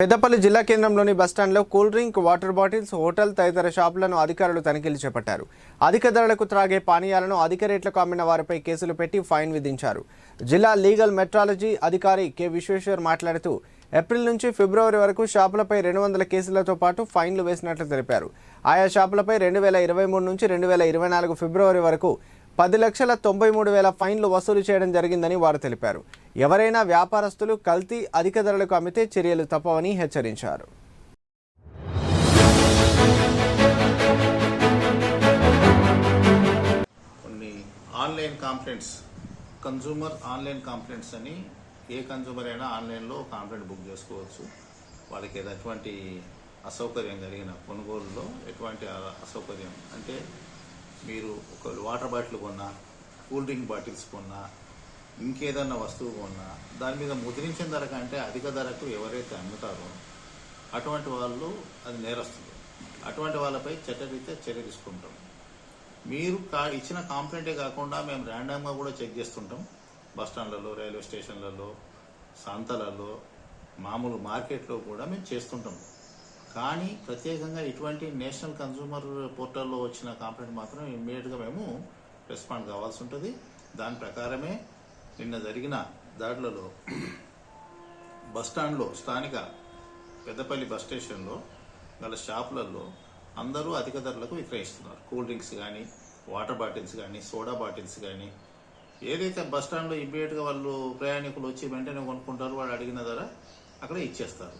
పెద్దపల్లి జిల్లా కేంద్రంలోని బస్టాండ్లో cool drink water bottles hotel తదితర షాపులను అధికారులు తనిఖీలు చేపట్టారు. అధిక ధరలకు త్రాగే పానీయాలను అధిక రేట్లకు అమ్మిన వారిపై కేసులు పెట్టి ఫైన్ విధించారు. జిల్లా లీగల్ మెట్రాలజీ అధికారి కె. విశ్వేశ్వర్ మాట్లాడుతూ ఏప్రిల్ నుంచి ఫిబ్రవరి వరకు షాపులపై రెండు వందల కేసులతో పాటు ఫైన్లు వేసినట్లు తెలిపారు. ఆయా షాపులపై రెండు వేల ఇరవై మూడు నుంచి రెండు వేల ఇరవై నాలుగు ఫిబ్రవరి వరకు పది లక్షల తొంభై మూడు వేల ఫైన్లు వసూలు చేయడం జరిగిందని వారు తెలిపారు. ఎవరైనా వ్యాపారస్తులు కల్తీ అధిక ధరలకు అమ్మితే చర్యలు తప్పవని హెచ్చరించారు. కొన్ని online complaints consumer online complaints అని ఏ కన్జ్యూమర్ అయినా ఆన్లైన్లో కాంప్లైంట్ బుక్ చేసుకోవచ్చు. వాళ్ళకి ఎటువంటి అసౌకర్యం కలిగిన కొనుగోలులో ఎటువంటి అసౌకర్యం అంటే మీరు ఒక వాటర్ బాటిల్ కొన్నా కూల్ డ్రింక్ బాటిల్స్ కొన్నా ఇంకేదన్నా వస్తువు కొన్నా దాని మీద ముద్రించిన ధర కంటే అధిక ధరకు ఎవరైతే అమ్ముతారో అటువంటి వాళ్ళు అది నేరస్తుంది అటువంటి వాళ్ళపై చట్టరీత్యా చర్య తీసుకుంటాం. మీరు కా- ఇచ్చిన కాంప్లైంటే కాకుండా మేము ర్యాండమ్గా కూడా చెక్ చేస్తుంటాం. బస్ స్టాండ్లలో రైల్వే స్టేషన్లలో సంతలలో మామూలు మార్కెట్లో కూడా మేము చేస్తుంటాం. కానీ ప్రత్యేకంగా ఇటువంటి నేషనల్ కన్సూమర్ పోర్టల్లో వచ్చిన కాంప్లైంట్ మాత్రం ఇమ్మీడియట్గా మేము రెస్పాండ్ కావాల్సి ఉంటుంది. దాని ప్రకారమే నిన్న జరిగిన దాడులలో బస్ స్టాండ్లో స్థానిక పెద్దపల్లి బస్ స్టేషన్లో గల షాపులలో అందరూ అధిక ధరలకు విక్రయిస్తున్నారు. కూల్ డ్రింక్స్ కానీ వాటర్ బాటిల్స్ కానీ సోడా బాటిల్స్ కానీ ఏదైతే బస్ స్టాండ్లో ఇమ్మీడియట్గా వాళ్ళు ప్రయాణికులు వచ్చి వెంటనే కొనుక్కుంటారో వాళ్ళు అడిగిన ధర అక్కడ ఇచ్చేస్తారు.